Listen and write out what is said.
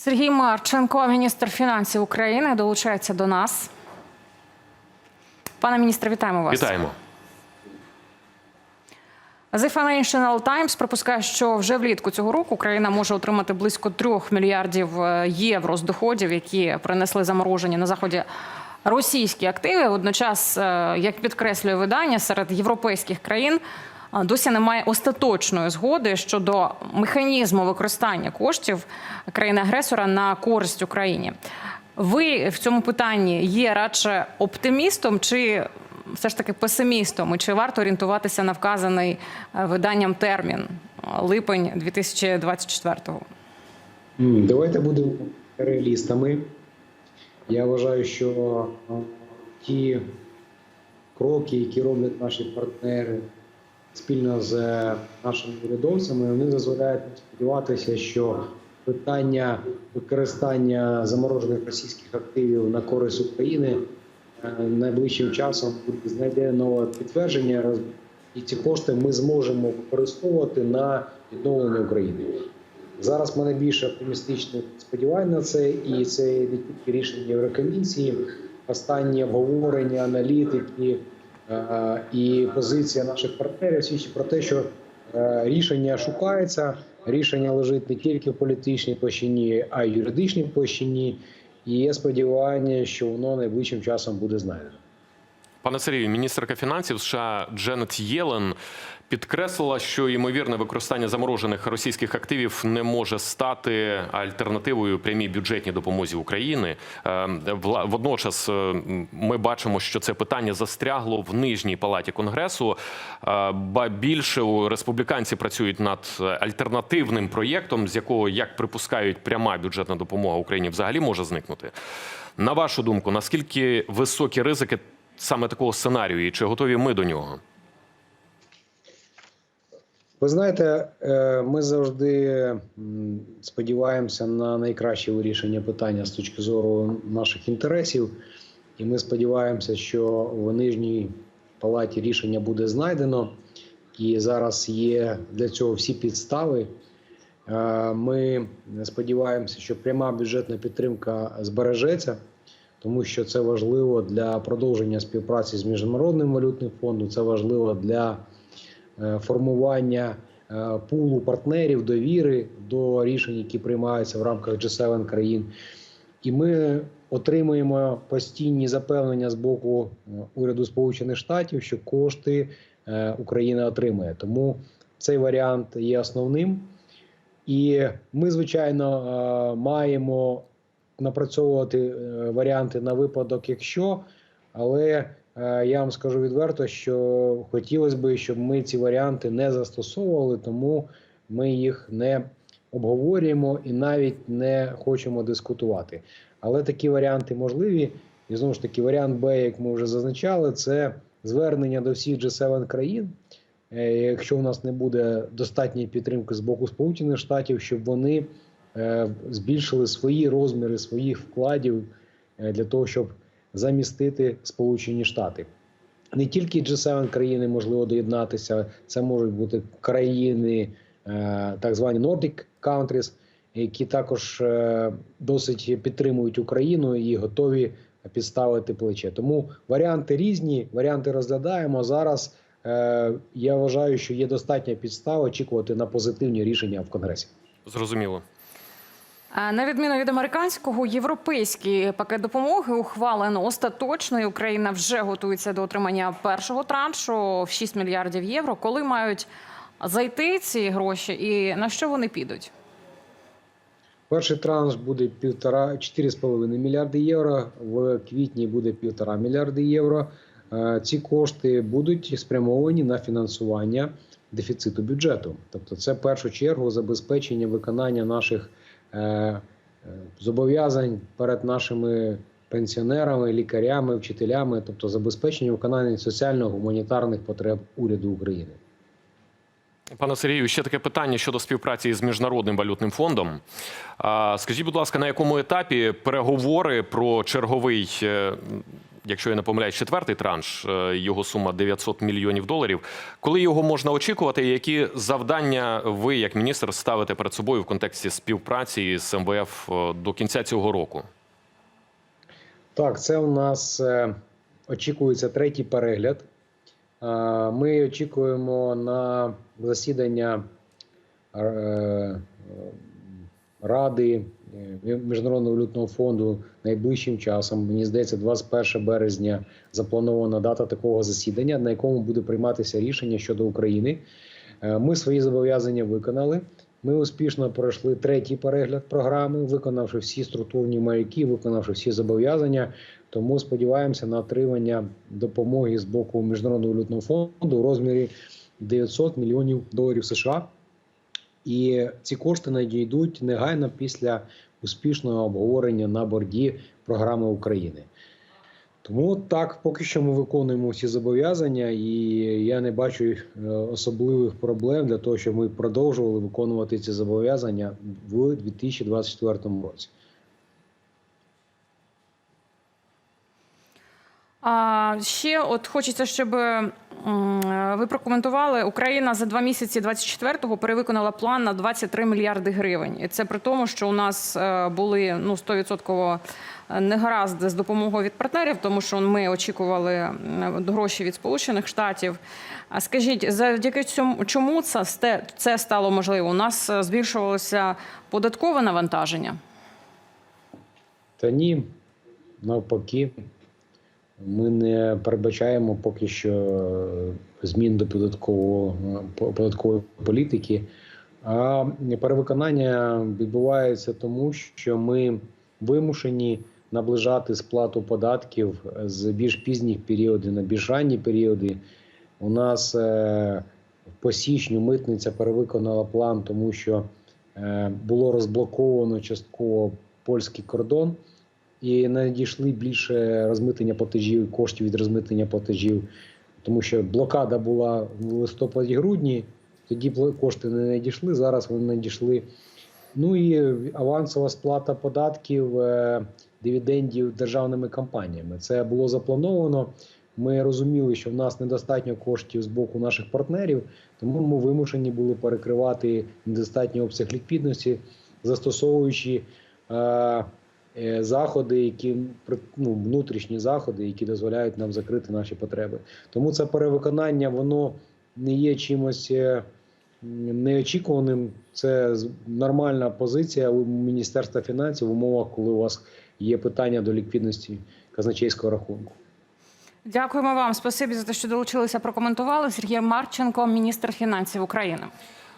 Сергій Марченко, міністр фінансів України, долучається до нас. Пане міністре, вітаємо вас. Вітаємо. The Financial Times припускає, що вже влітку цього року Україна може отримати близько 3 мільярдів е, євро з доходів, які принесли заморожені на заході російські активи. Водночас, е, як підкреслює видання, серед європейських країн досі немає остаточної згоди щодо механізму використання коштів країни-агресора на користь Україні. Ви в цьому питанні є радше оптимістом чи все ж таки песимістом? І чи варто орієнтуватися на вказаний е, виданням термін е, липень 2024-го? М, Давайте будемо реалістами. Я вважаю, що ті кроки, які роблять наші партнери спільно з е, нашими урядовцями, вони дозволяють сподіватися, що питання використання заморожених російських активів на користь України е, найближчим часом буде знайдено підтвердження, і ці кошти ми зможемо використовувати на відновлення України. Зараз мене більше оптимістичних сподівань на це, і це не тільки рішення Єврокомісії, останні обговорення, аналітики і позиція наших партнерів свідчить про те, що е, рішення шукається. Рішення лежить не тільки в політичній площині, а й юридичній площині. І є сподівання, що воно найближчим часом буде знайдено. Пане Сергію, міністерка фінансів США Дженет Єлен підкреслила, що ймовірне використання заморожених російських активів не може стати альтернативою прямій бюджетній допомозі України. Е, вла- Водночас е, ми бачимо, що це питання застрягло в нижній палаті конгресу. Е, Ба більше у республіканці працюють над альтернативним проєктом, з якого, як припускають, пряма бюджетна допомога Україні взагалі може зникнути. На вашу думку, наскільки високі ризики саме такого сценарію, і чи готові ми до нього? Ви знаєте, е, ми завжди сподіваємося на найкраще вирішення питання з точки зору наших інтересів, і ми сподіваємося, що в нижній палаті рішення буде знайдено, і зараз є для цього всі підстави. Е, Ми сподіваємося, що пряма бюджетна підтримка збережеться, тому що це важливо для продовження співпраці з міжнародним валютним фондом. Це важливо для формування е, пулу партнерів довіри до рішень, які приймаються в рамках G7 країн. І ми отримуємо постійні запевнення з боку е, уряду Сполучених Штатів, що кошти е, Україна отримує. Тому цей варіант є основним. І ми, звичайно, е, маємо напрацьовувати е, варіанти на випадок, якщо, але е, я вам скажу відверто, що хотілося б, щоб ми ці варіанти не застосовували, тому ми їх не обговорюємо і навіть не хочемо дискутувати. Але такі варіанти можливі. І знову ж таки, варіант Б, як ми вже зазначали, це звернення до всіх G7 країн. Е, Якщо у нас не буде достатньої підтримки з боку Сполучених Штатів, щоб вони е, збільшили свої розміри своїх вкладів е, для того, щоб замістити Сполучені Штати. Не тільки G7 країни можливо доєднатися, це можуть бути країни, е, так звані Nordic countries, які також е, досить підтримують Україну і готові підставити плече. Тому варіанти різні, варіанти розглядаємо зараз. е, Я вважаю, що є достатня підстава очікувати на позитивні рішення в Конгресі. Зрозуміло. Е, На відміну від американського, європейський пакет допомоги ухвалено остаточно. і Україна вже готується до отримання першого траншу в 6 мільярдів євро. Коли мають зайти ці гроші і на що вони підуть? Перший транш буде півтора 4,5 мільярди євро. В квітні буде півтора мільярди євро. Е, Ці кошти будуть спрямовані на фінансування дефіциту бюджету. Тобто, це в першу чергу забезпечення виконання наших зобов'язань перед нашими пенсіонерами, лікарями, вчителями, тобто забезпечення виконання соціально-гуманітарних потреб уряду України. Пане Сергію, ще таке питання щодо співпраці з міжнародним валютним фондом. Скажіть, будь ласка, на якому етапі переговори про черговий е, якщо я не помиляюсь, четвертий транш. е, Його сума 900 мільйонів доларів. Коли його можна очікувати? Які завдання ви, як міністр, ставите перед собою в контексті співпраці з МВФ е, до кінця цього року? Так, це у нас е, очікується третій перегляд. Ми очікуємо на засідання Ради Міжнародного валютного фонду найближчим часом. Мені здається, 21 березня запланована дата такого засідання, на якому буде прийматися рішення щодо України. Е, Ми свої зобов'язання виконали. Ми успішно пройшли третій перегляд програми, виконавши всі структурні маяки, виконавши всі зобов'язання. Тому сподіваємося на отримання допомоги з боку Міжнародного валютного фонду у розмірі 900 мільйонів доларів США. І ці кошти надійдуть негайно після успішного обговорення на борді програми України. Тому так, поки що ми виконуємо всі зобов'язання, і я не бачу е, особливих проблем для того, щоб ми продовжували виконувати ці зобов'язання в 2024 році. А ще от хочеться, щоб ви прокоментували. Україна за два місяці 24-го перевиконала план на 23 мільярди гривень. І це при тому, що у нас е, були ну 100% негаразди з допомогою від партнерів, тому що ми очікували гроші від Сполучених Штатів. А скажіть, завдяки цьому чому це це стало можливо? У нас е, збільшувалося податкове навантаження. Та ні, навпаки, ми не передбачаємо поки що змін до податкового податкової політики. А перевиконання відбувається тому, що ми вимушені наближати сплату податків з більш пізніх періодів на більш ранні періоди. У нас е, по січню митниця перевиконала план, тому що е, було розблоковано частково польський кордон і надійшли більше розмитнення платежів, коштів від розмитнення платежів, тому що блокада була в листопаді-грудні, тоді кошти не надійшли, зараз вони надійшли. Ну і авансова сплата податків, е, дивідендів державними компаніями. Це було заплановано. Ми розуміли, що в нас недостатньо коштів з боку наших партнерів, тому ми вимушені були перекривати недостатній обсяг ліквідності, застосовуючи е, заходи, які ну, внутрішні заходи, які дозволяють нам закрити наші потреби. Тому це перевиконання воно не є чимось е, неочікуваним. Це нормальна позиція у Міністерства фінансів в умовах, коли у вас є питання до ліквідності казначейського рахунку. Дякуємо вам. Спасибі за те, що долучилися, прокоментували. Сергій Марченко, міністр фінансів України.